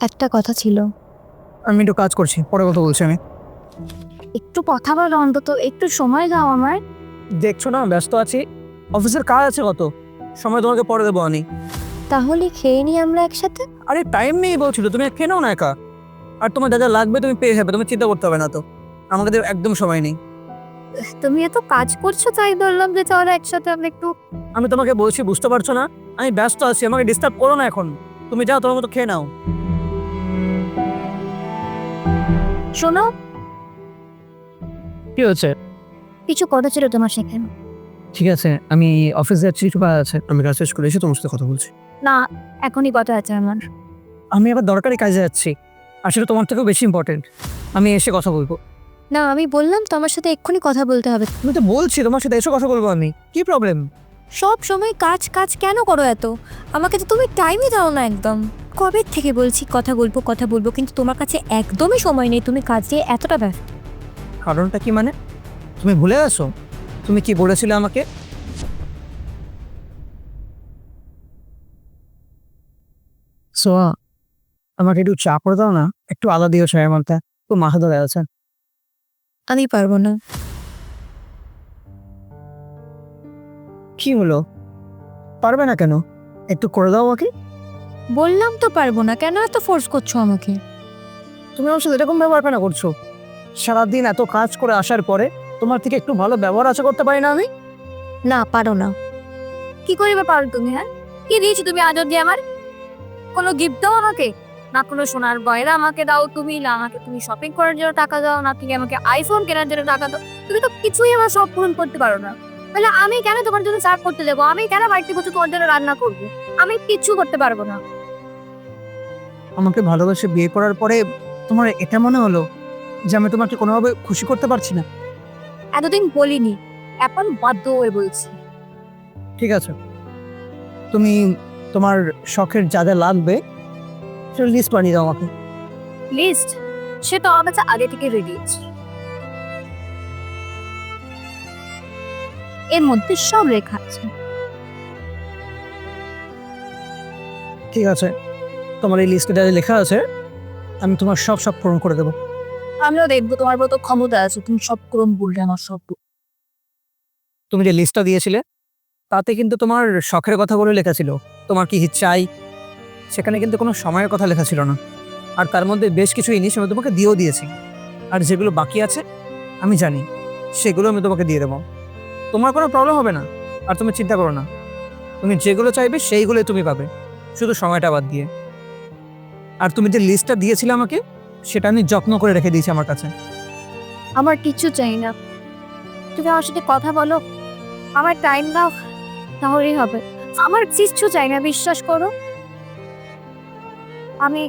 একটা কথা ছিল। আমি একটু কাজ করছি পরে কথা বলছি আমি। একটু কথা বলো অন্তত একটু সময় দাও আমার দেখছ না ব্যস্ত আছি। অফিসের কাজ আছে কত? সময় তোমাকে পরে দেবো আমি। তাহলে খেয়ে নিই আমরা একসাথে? আরে টাইম নেই বলছিল তুমি খেয়ে নাও না একা। আর তোমার যা যা লাগবে তুমি পেয়ে যাবে তুমি চিন্তা করতে হবে না তো। আমাকে একদম সময় নেই। তুমি এত কাজ করছ তাই বললাম যে চলো একসাথে আমরা একটু আমি তোমাকে বলছি বুঝতে পারছ না? আমি ব্যস্ত আছি আমাকে ডিস্টার্ব করো না এখন। তুমি যাও তোমার মতো খেয়ে নাও। শোনো। কি হচ্ছে কিছু কথা ছিল তোমার সেখানে ঠিক আছে আমি অফিসে যাচ্ছি একটু কাজ আছে। আমি কাজ শেষ করে এসে তোমার সাথে কথা বলছি। না এখনই কথা আছে আমার। আমি আবার দরকারি কাজে যাচ্ছি আসলে তোমার থেকেও বেশি ইম্পর্টেন্ট আমি এসে কথা বলব। না আমি বললাম তো আমার সাথে এক্ষুনি কথা বলতে হবে। আমি তো বলছি তোমার সাথে এসে কথা বলব আমি। কি প্রবলেম সব সময় কাজ কাজ কেন করো এত? আমাকে তো তুমি টাইমই দাও না একদম। কবে থেকে বলছি কথা বলব কথা বলব কিন্তু তোমার কাছে একদমই সময় নেই তুমি কাজে এতটা ব্যস্ত। কারণটা কি মানে? তুমি ভুলে গেছো? তুমি কি বলেছিলে আমাকে? সোয়া আমাকে একটু চা করে দাও না একটু আদা দিও চায়ের মধ্যে তো মাথা ধরে আছে। আমি পারব না। কি হলো? পারবে না কেন? একটু করে দাও আমাকে। বললাম তো পারব না কেন এত ফোর্স করছ আমাকে? তুমি আমার সাথে এরকম ব্যবহার কেন করছ? সারাদিন এত কাজ করে আসার পরে তোমার থেকে একটু ভালো ব্যবহার আশা করতে পারি না আমি? না পারো না। কি করিবে পারো তুমি হ্যাঁ? কি দিয়েছি তুমি আজ অব্দি আমার? কোনো গিফট দাও আমাকে? না কোনো সোনার গয়না আমাকে দাও তুমি না আমাকে তুমি শপিং করার জন্য টাকা দাও না তুমি আমাকে আইফোন কেনার জন্য টাকা দাও। তুমি তো কিছুই আমার সব পূরণ করতে পারো না। তাহলে আমি কেন তোমার জন্য সার্ভ করতে দেবো আমি কেন বাড়িতে বসে তোমার জন্য রান্না করব? আমি কিচ্ছু করতে পারব না। আমাকে ভালোবেসে বিয়ে করার পরে তোমার এটা মনে হলো যে আমি তোমাকে কোনোভাবে খুশি করতে পারছি না? এতদিন বলিনি এখন বাধ্য হয়ে বলছি। ঠিক আছে। তুমি তোমার শখের যা যা লাগবে সেটা লিস্ট বানিয়ে দাও আমাকে। লিস্ট সে তো আমার কাছে আগে থেকে রেডি আছে। এর মধ্যে সব লেখা আছে। ঠিক আছে। তোমার এই লিস্টে লেখা আছে আমি তোমার সব সব পূরণ করে দেবো। আমিও দেখব তোমার মতো ক্ষমতা আছে তুমি সব ক্রম বললে আমার সব তুমি যে লিস্টটা দিয়েছিলে তাতে কিন্তু তোমার শখের কথাগুলো লেখা ছিল তোমার কি চাই সেখানে কিন্তু কোনো সময়ের কথা লেখা ছিল না। আর তার মধ্যে বেশ কিছু জিনিস আমি তোমাকে দিয়েও দিয়েছি। আর যেগুলো বাকি আছে আমি জানি সেগুলো আমি তোমাকে দিয়ে দেবো। তোমার কোনো প্রবলেম হবে না আর তুমি চিন্তা করো না। তুমি যেগুলো চাইবে সেইগুলোই তুমি পাবে শুধু সময়টা বাদ দিয়ে। আর তুমি যে লিস্টটা দিয়েছিলে আমাকে সেটা আমি যত্ন করে রেখে দিয়েছি আমার কাছে। আমার কিচ্ছু চাই না। তুমি আমার সাথে কথা বলো। আমার টাইম দাও তাহলেই হবে। আমার কিচ্ছু চাই না বিশ্বাস করো। আমি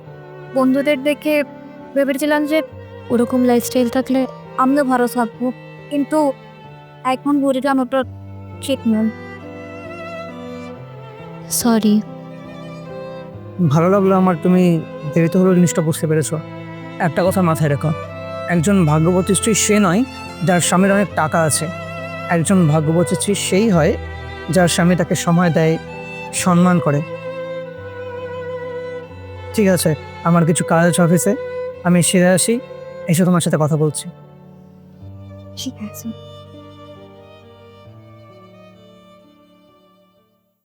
বন্ধুদের দেখে ভেবেছিলাম যে ওরকম লাইফস্টাইল থাকলে আমিও ভালো থাকব। কিন্তু এখন বুঝলাম ওটা ঠিক নয় সরি ভালো লাগল আমার, তুমি দেরিতে হলেও জিনিসটা বুঝতে পেরেছ। একটা কথা মাথায় রেখো, একজন ভাগ্যবতী স্ত্রী সে নয় যার স্বামীর অনেক টাকা আছে। একজন ভাগ্যবতী স্ত্রী সেই হয় যার স্বামী তাকে সময় দেয়, সম্মান করে। ঠিক আছে, আমার কিছু কাজ আছে অফিসে, আমি সেরে আসি, এসে তোমার সাথে কথা বলছি। ঠিক আছে।